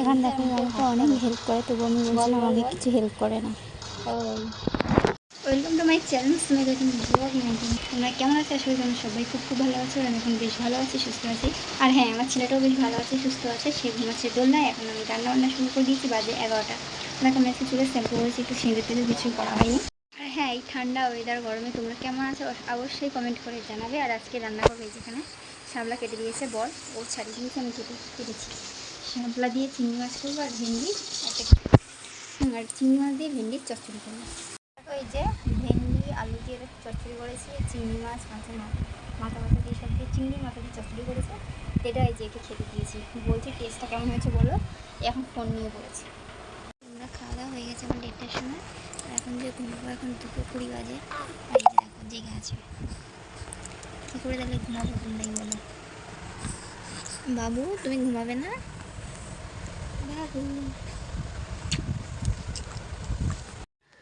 এখন দেখো আমাকে অনেক হেল্প করে তবু আমি বলছিলাম আমাকে কিছু হেল্প করে না। ওয়েলকাম টু মাই চ্যানেল দেখুন ব্লগ নাইনটিন তোমরা কেমন আছো? আসলে তোমরা সবাই খুব খুব ভালো আছো, আমি এখন বেশ ভালো আছি, সুস্থ আছি। আর হ্যাঁ আমার ছেলেটাও বেশ ভালো আছে, সুস্থ আছে, সে ঘুমাচ্ছে দোলনায়। এখন আমি রান্না বান্না শুরু করে দিয়েছি, বাজে এগারোটা। দেখো, আমি আজকে চুলে শ্যাম্পু করেছি, একটু সিঁদুর তেলে কিছু করা হয়নি। আর হ্যাঁ এই ঠান্ডা ওয়েদার গরমে তোমরা কেমন আছো অবশ্যই কমেন্ট করে জানাবে। আর আজকে রান্না করবে যেখানে। শামলা কেটে দিয়েছে বর ও ছাড়িয়ে দিয়েছে, আমি কেটে কেটেছি। শামলা দিয়ে চিংড়ি মাছ করব আর ভেন্ডি। আর চিংড়ি মাছ দিয়ে ভেন্ডির চচ্চড়ি করব। ওই যে ভেন্ডি, আলু দিয়ে চচ্চড়ি করেছি, চিংড়ি মাছ, মাছের মাথা মাথা দিয়ে সব দিয়ে চিংড়ি, মাথা দিয়ে চচ্চড়ি করেছে। এটা এই যে একে খেতে দিয়েছি। বলছি টেস্টটা কেমন হয়েছে বলো? এখন ফোন নিয়ে পড়েছি আমরা খাওয়া দাওয়া হয়ে গেছে আমার দেড়টার সময়। আর এখন যে ঘুমাবো, এখন দুটো কুড়ি বাজে। দেখো, জেগে আছে। কী করে তাহলে ঘুমাবো তোমরাই বলো? বাবু, তুমি ঘুমাবে না?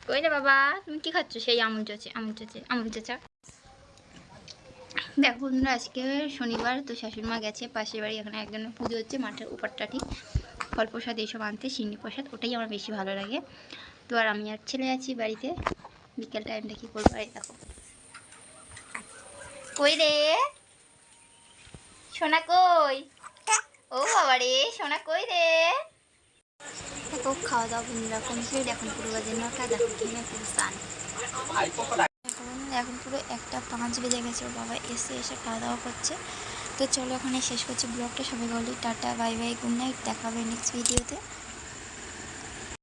কই রে বাবা, তুমি কি খাচ্ছ? সেই আমুল চচে আমুল চচে, আমুল চচা। দেখো বন্ধুরা, আজকে শনিবার, তো শাশুড়ি মা গেছে, পাশের বাড়ি, এখানে একজনের পুজো হচ্ছে, মাঠের উপরটা ঠিক। ফল প্রসাদ এইসব আনতে সিন্নি প্রসাদ, ওটাই আমার বেশি ভালো লাগে। তো আর আমি আর ছেলে আছি বাড়িতে, বিকেল টাইমটা কি করব এই দেখো। কই রে? সোনা কই? ও বাবা রে সোনা কই রে? খাওয়া দাওয়া বন্ধুরা কমপ্লিট এখন পুরো বাজে নটা দেখো ঘেমে স্নান। এখন এখন পুরো একটা পাঁচ বেজে গেছে, ওর বাবা এসে এসে খাওয়া দাওয়া করছে। তো চলো ওখানে শেষ করছি ব্লগটা। সবাই বলি tata, bye bye, good night দেখাবে নেক্সট ভিডিওতে